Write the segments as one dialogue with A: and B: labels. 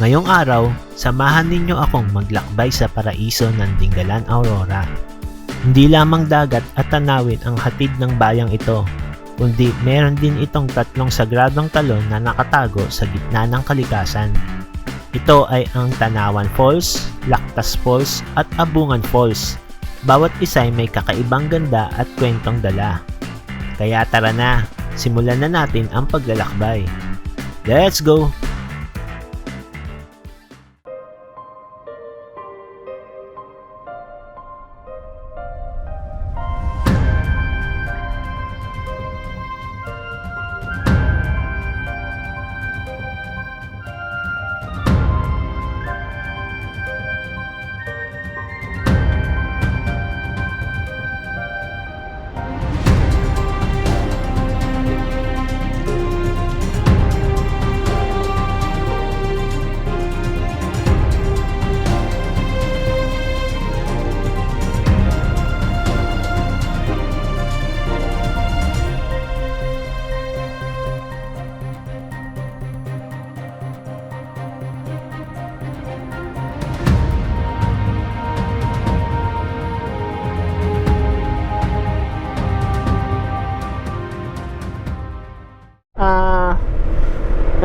A: Ngayong araw, samahan ninyo akong maglakbay sa paraiso ng Dingalan Aurora. Hindi lamang dagat at tanawin ang hatid ng bayang ito, kundi meron din itong tatlong sagradong talon na nakatago sa gitna ng kalikasan. Ito ay ang Tanawan Falls, Lactas Falls at Abungan Falls. Bawat isa ay may kakaibang ganda at kwentong dala. Kaya tara na, simulan na natin ang paglalakbay. Let's go!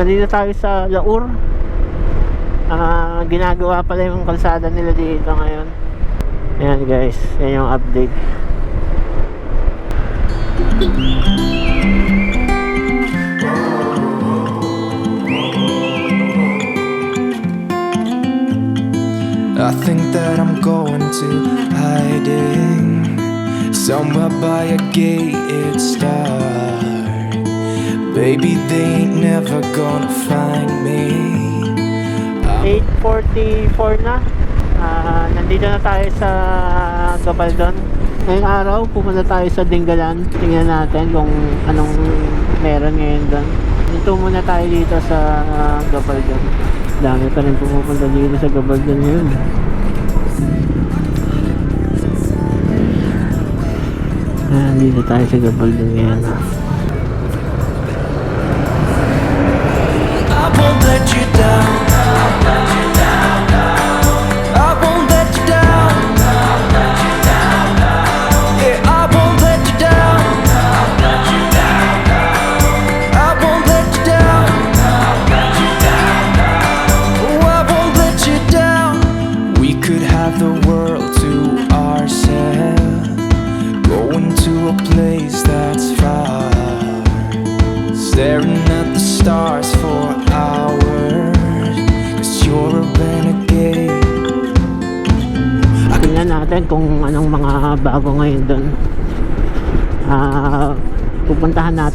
A: Nandito tayo sa Laur. Ah, ginagawa pala yung kalsada nila dito ngayon. Ayan guys, yan yung update.
B: I think that I'm going to hiding somewhere by a gated star. Baby, they ain't never gonna find me.
A: 8.44 na. Ah, nandito na tayo sa Gabaldon. Ngayong araw, pumunta tayo sa Dingalan. Tingnan natin kung anong meron ngayon doon. Dito muna tayo dito sa ah, Gabaldon. Dami pa rin pumupunta dito sa Gabaldon ngayon. Ah, dito tayo sa Gabaldon ngayon.
B: I down.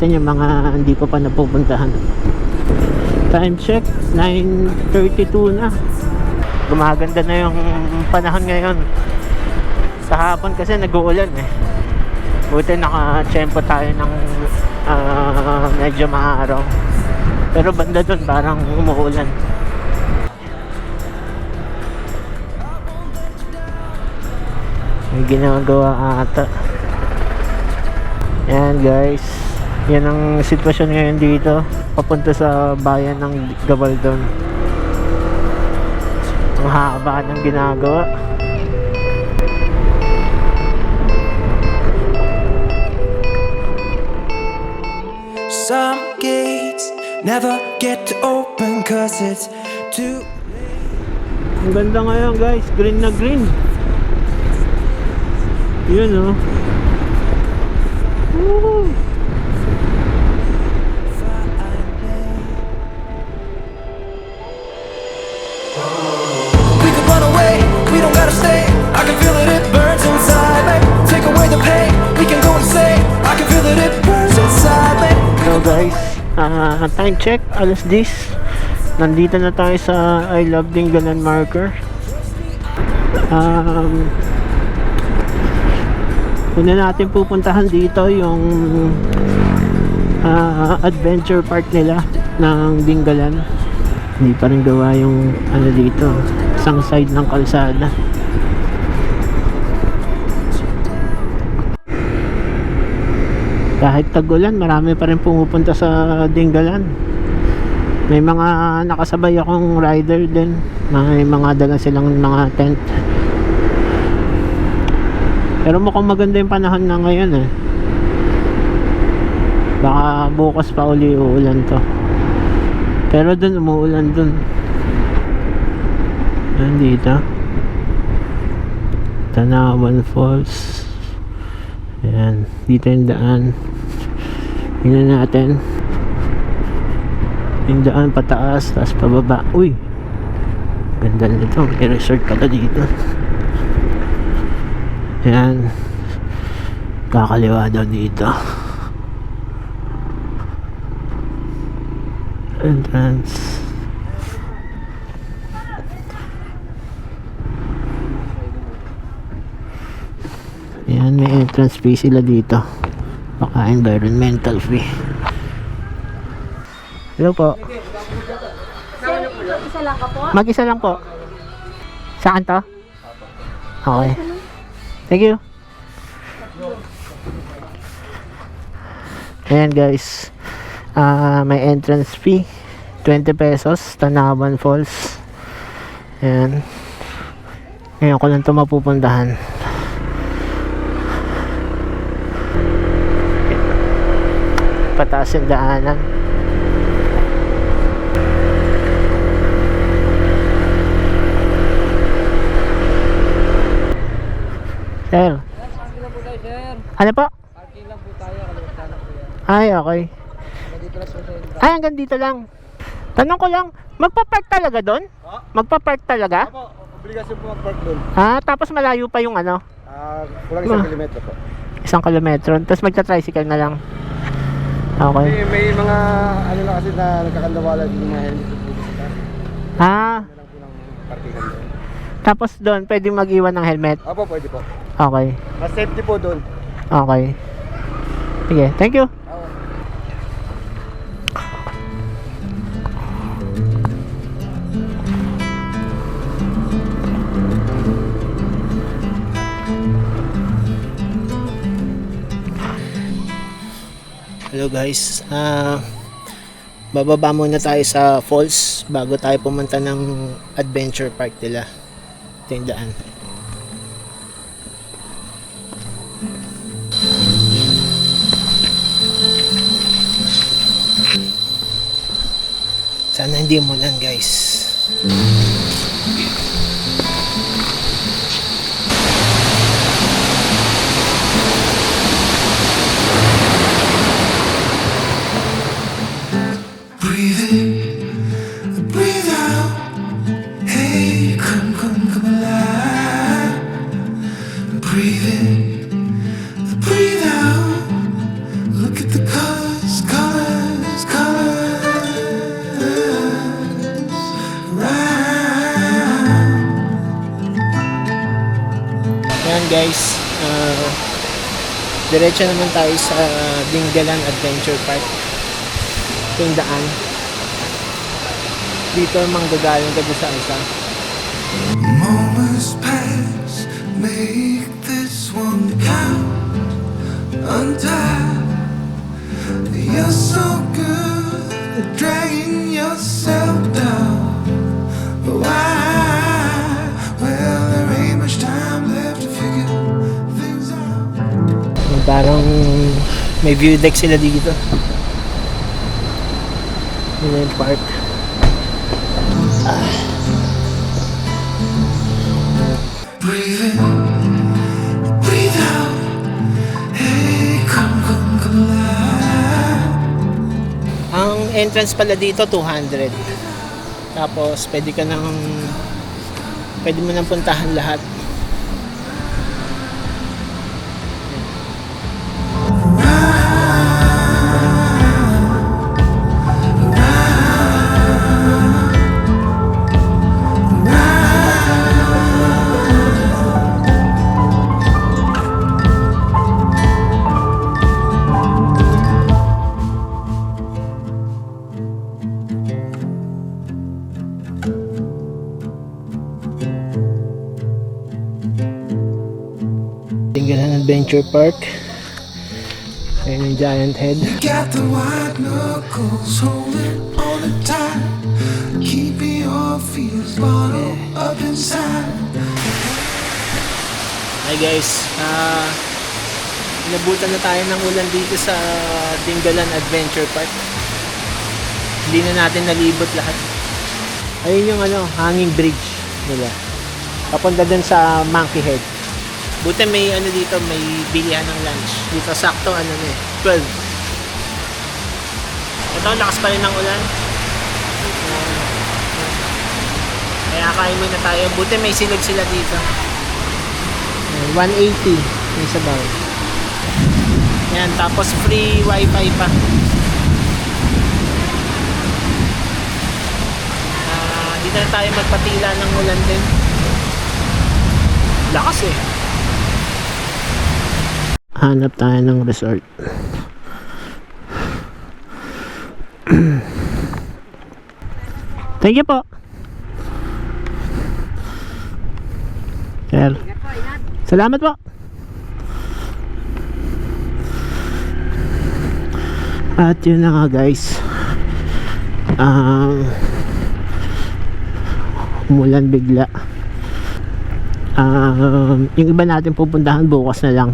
A: Natin yung mga hindi ko pa napupuntahan. Time check, 9.32 na. Gumaganda na yung panahon ngayon. Kahapon kasi nag-uulan eh. Buti naka-tsempo tayo ng ah, medyo maaraw. Pero banda doon parang umuulan. May ginagawa ata. Yan guys. Yan ang sitwasyon ngayon dito. Papunta sa bayan ng Gabaldon. Ang haba ng ginagawa.
B: Some gates never get to open cause it's too
A: Ang ganda ngayon guys. Green na green. Yun oh. Woo! Ah, time check, alas 10. Nandito na tayo sa I Love Dingalan marker. Um, una natin pupuntahan dito yung ah, adventure park nila ng Dingalan. Hindi pa rin gawa yung ano dito, isang side ng kalsada. Kahit tagulan marami pa rin pumupunta sa Dingalan May mga nakasabay akong rider din. May mga dala silang mga tent. Pero mukhang maganda yung panahon na ngayon eh. Baka bukas pa uli uulan to. Pero dun umuulan dun. Yan dito. Tanawan Falls. Ayan. Dito yung daan. Tingnan natin. Yung daan pataas, tapos pababa. Uy! Ganda nito. May resort pala dito. Ayan. Kakaliwa daw dito. Entrance. Ayan, may entrance fee sila dito. Baka environmental fee. Hello po.
C: Isa po?
A: Mag-isa lang po. Saan to? Okay. Thank you. Ayan guys. Ah, may entrance fee. 20 pesos. Tanawan Falls. Ayan. Ngayon ko lang ito mapupuntahan. Pataas yung daanan. Sir. Ano po? Ay, okay. Ay, hanggang dito lang. Tanong ko lang, magpa-park talaga doon? Magpa-park talaga?
D: Opo, obligasyon po mag-park doon.
A: Ah, tapos malayo pa yung ano,
D: Ah, kulang isang kilometro po.
A: isang kilometro. Tapos magta-tricycle na lang. Okay.
D: May, may mga ano lang kasi na nagkakandawala din mga helmet dito sa taas.
A: Ah, tapos doon pwede mag-iwan ng helmet.
D: Opo, pwede po.
A: Okay.
D: Mas safety po doon.
A: Okay. Sige, thank you. Hello guys. Ah bababa muna tayo sa falls bago tayo pumunta ng adventure park nila. Ito yung. Sana hindi umulan guys.
B: Breathe
A: diretso naman tayo sa Dingalan Adventure Park. Ito yung daan. Dito manggagaling ka sa isa.
B: Moments pass, make this one count. Untie. You're so good at dragging yourself down. Why? Well,
A: Parang may view deck sila dito. Yun yung park.
B: In, breathe.
A: Ang entrance pala dito 200. Tapos pwede ka nang pwede mo nang puntahan lahat. Tingnan Adventure Park. Ayun yung giant head.
B: Got the white knuckles holding on it tight. feels bottled up inside.
A: Hi guys, ah inabutan na tayo ng ulan dito sa Dingalan Adventure Park. Hindi na natin nalibot lahat. Ayun yung ano, hanging bridge nila. Papunta dun sa Monkey Head. Buti may ano dito, may bilihan ng lunch. Dito sakto ano na eh, 12. Ito, lakas pa rin ng ulan. Kaya kain muna tayo. Buti may silog sila dito. 180 yung sabaw. Yan, tapos free wifi pa. Ah, dito na tayo magpatila ng ulan din. Lakas eh. Hanap tayo ng resort. Thank you po. Sir. Salamat po. At yun na nga guys. Um, umulan bigla. Um, yung iba natin pupuntahan bukas na lang.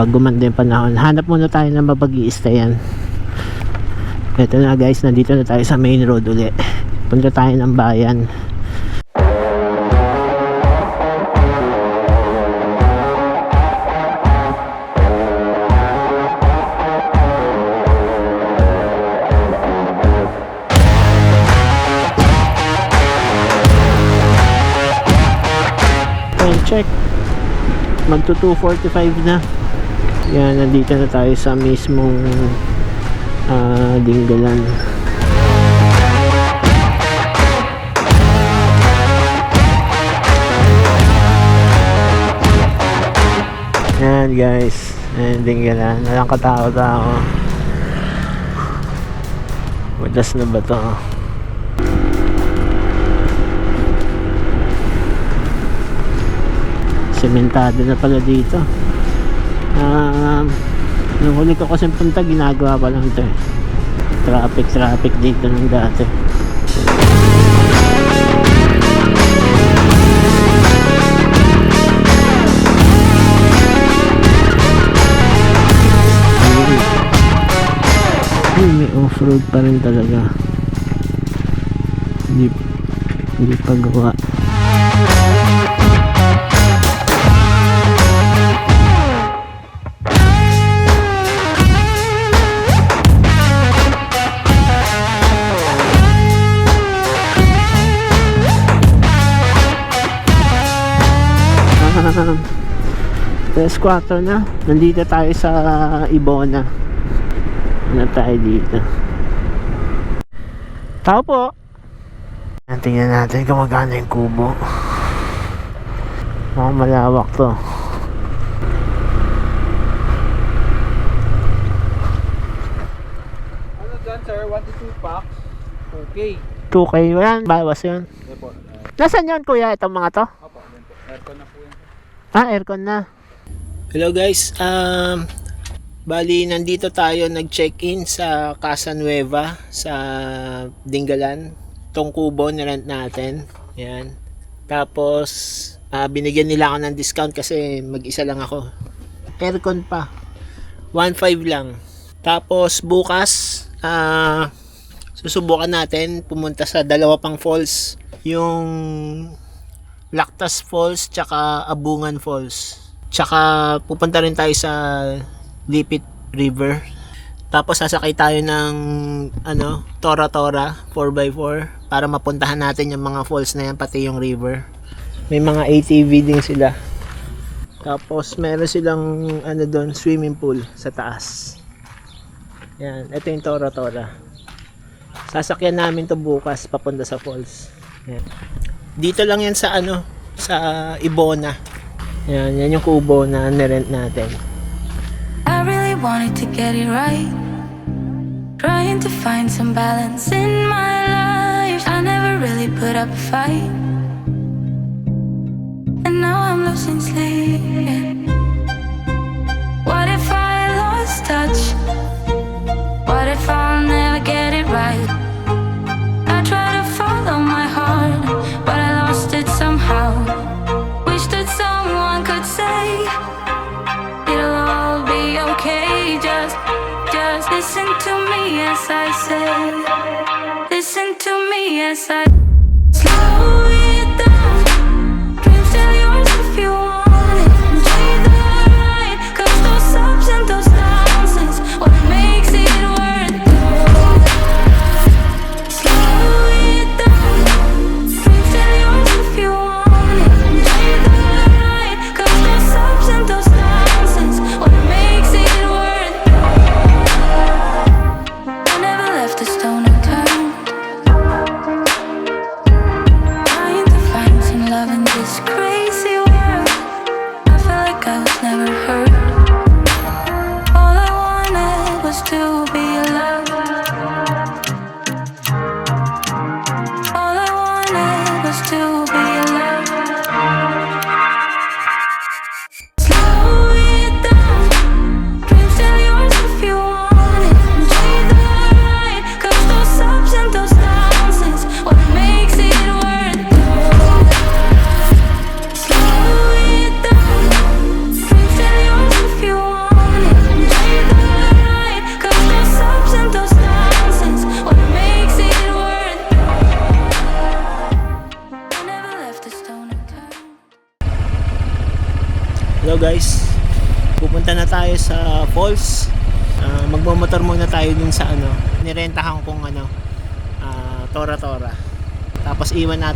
A: Pag gumanda yung panahon. Hanap muna tayo ng mapag yan. Ito na guys, nandito na tayo sa main road uli. Punta tayo ng bayan. Check. Magto 2.45 na. Yan, nandito na tayo sa mismong ah, Dinggalan. Yan guys. Yan, Dinggalan. Walang katao-tao. Wadas na ba to? sementado na pala dito um, nung huli ko kasi punta ginagawa pa lang ito eh. traffic traffic dito nung dati. Ay, may off-road pa rin talaga. Hindi hindi pa Tres 4 na. Nandito tayo sa Ibona. Ano tayo dito? Tao po. Tingnan natin kung magkano yung kubo. Mukhang malawak to.
D: Ano dyan sir? 1 to 2 packs. Okay.
A: 2K yan. Bawas yun. Nasaan yun kuya itong mga to?
D: Opo. Aircon na po yan.
A: Ah, aircon na. Hello guys. Um, bali, nandito tayo nag-check-in sa Casa Nueva sa Dingalan. Tong kubo na rent natin. Yan. Tapos, ah, binigyan nila ako ng discount kasi mag-isa lang ako. Aircon pa. 1.5 lang. Tapos, bukas, ah, susubukan natin pumunta sa dalawa pang falls. Yung Lactas Falls tsaka Abungan Falls. Tsaka pupunta rin tayo sa Lipit River. Tapos sasakay tayo ng ano, Tora Tora 4x4 para mapuntahan natin yung mga falls na yan pati yung river. May mga ATV din sila. Tapos meron silang ano doon, swimming pool sa taas. Yan, ito yung Tora Tora. Sasakyan namin to bukas papunta sa falls. Yan. Dito lang yan sa ano, sa Ibona. Yan, yan yung kubo na nirent natin.
C: I really wanted to get it right. Trying to find some balance in my life. I never really put up a fight. And now I'm losing sleep. What if I lost touch? What if I'll never get it right?
E: Listen to me as I say, listen to me as I
C: slowly.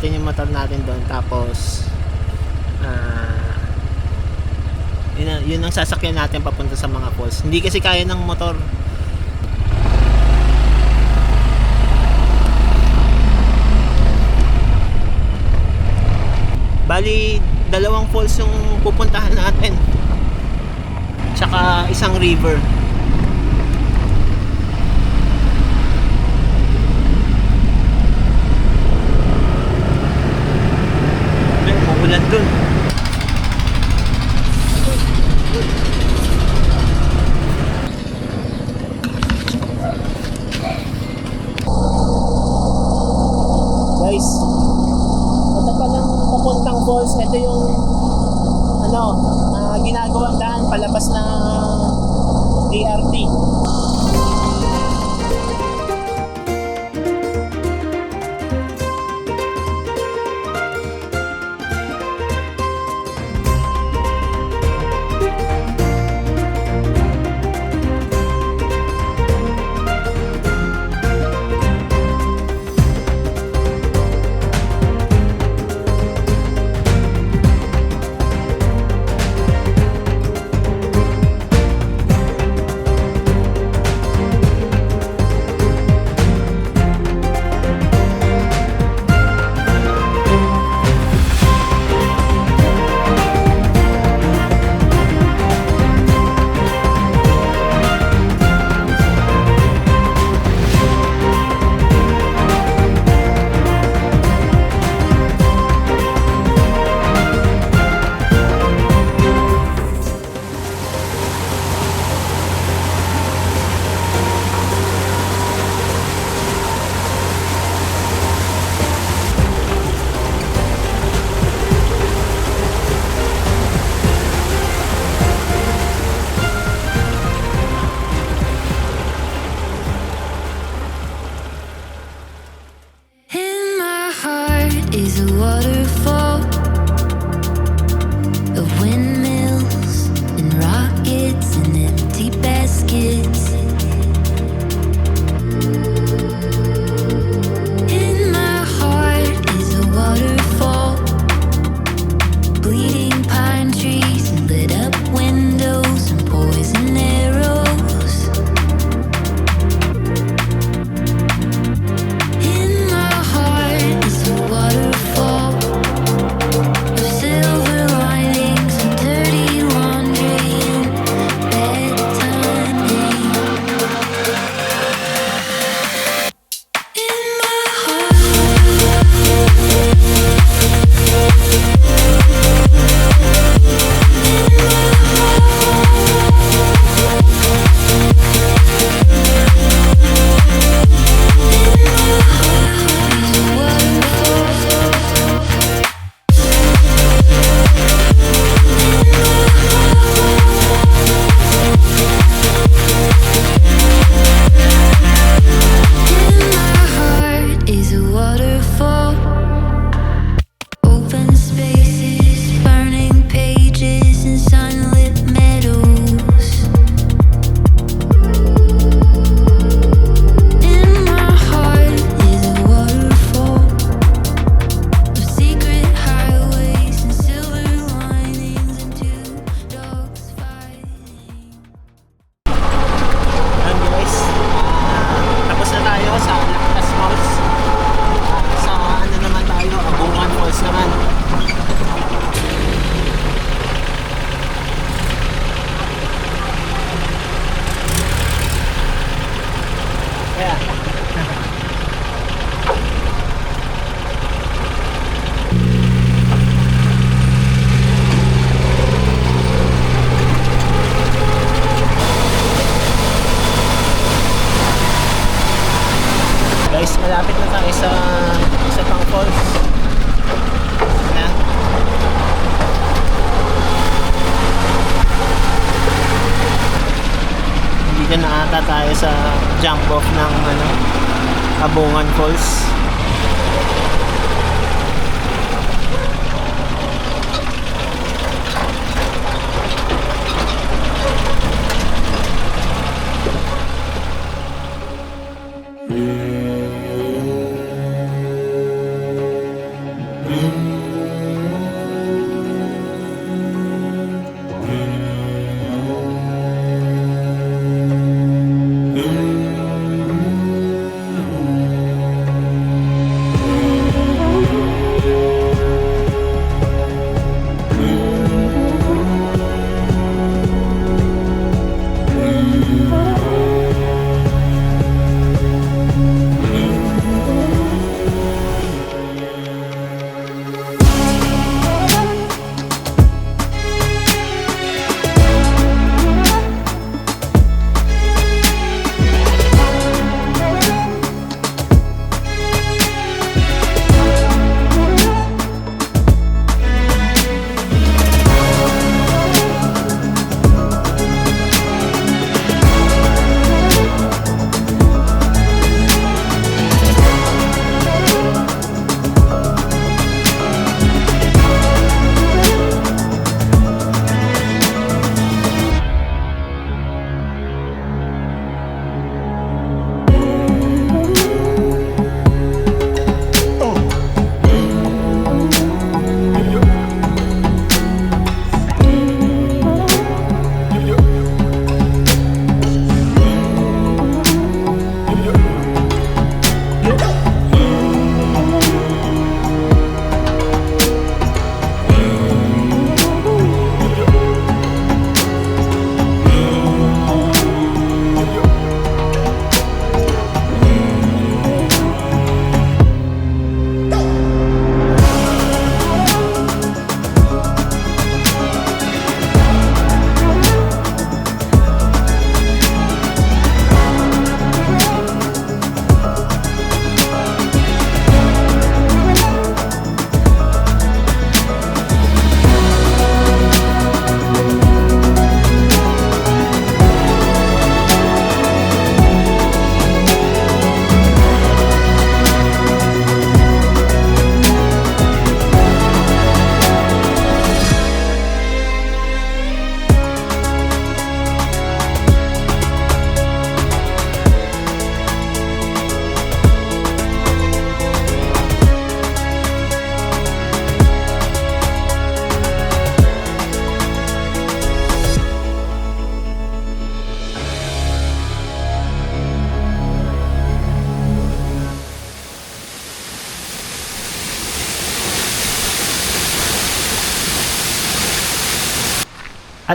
C: natin yung motor natin doon tapos uh, yun, yun ang sasakyan natin papunta sa mga falls. Hindi kasi kaya ng motor. Bali dalawang falls yung pupuntahan natin. Tsaka isang river. 等
A: 等 sa jump off ng ano, Abungan Falls.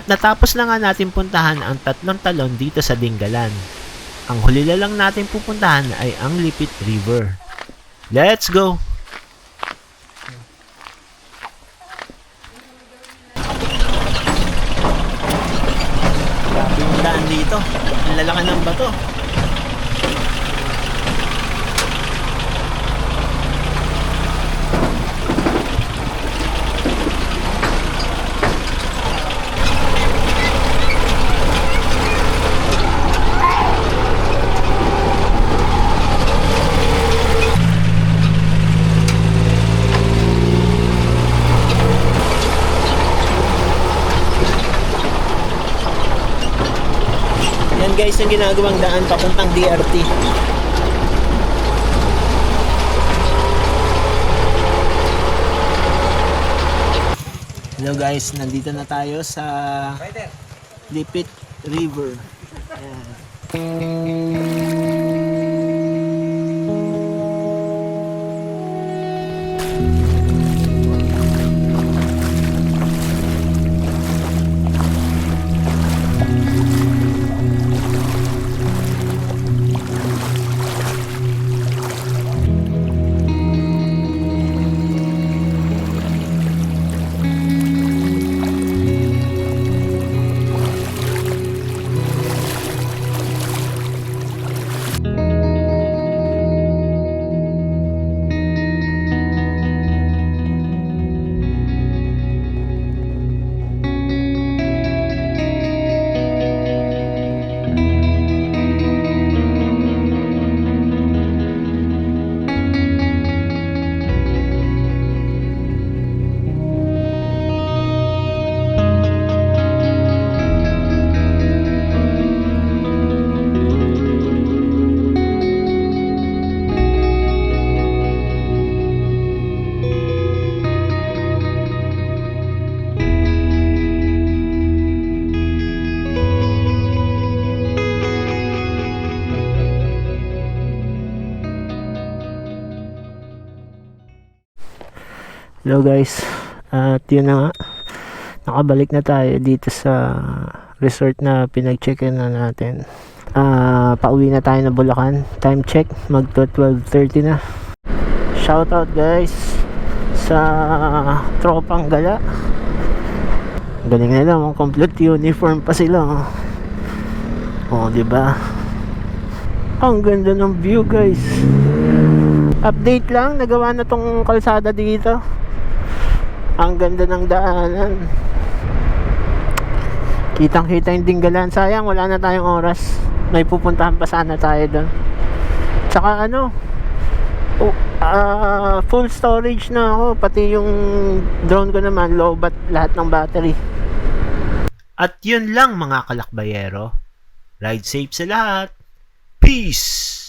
A: Natapos na nga natin puntahan ang tatlong talon dito sa Dingalan. Ang huli na lang natin pupuntahan ay ang Lipit River. Let's go! Grabe dito. Ang lalaki ng bato. Guys yung ginagawang daan papuntang DRT. Hello guys, nandito na tayo sa Lipit River. Hello guys. At yun na nga. Nakabalik na tayo dito sa resort na pinag-check-in na natin. Ah, pauwi na tayo na Bulacan. Time check, mag 12:30 na. Shoutout guys sa tropang gala. Galing na lang, complete uniform pa sila. Oh, di ba? Ang ganda ng view guys. Update lang, nagawa na tong kalsada dito. Ang ganda ng daanan. Kitang kita yung dinggalan. Sayang, wala na tayong oras. May pupuntahan pa sana tayo doon. Tsaka ano, oh, ah, full storage na ako. Pati yung drone ko naman, low bat lahat ng battery. At yun lang mga kalakbayero. Ride safe sa lahat. Peace!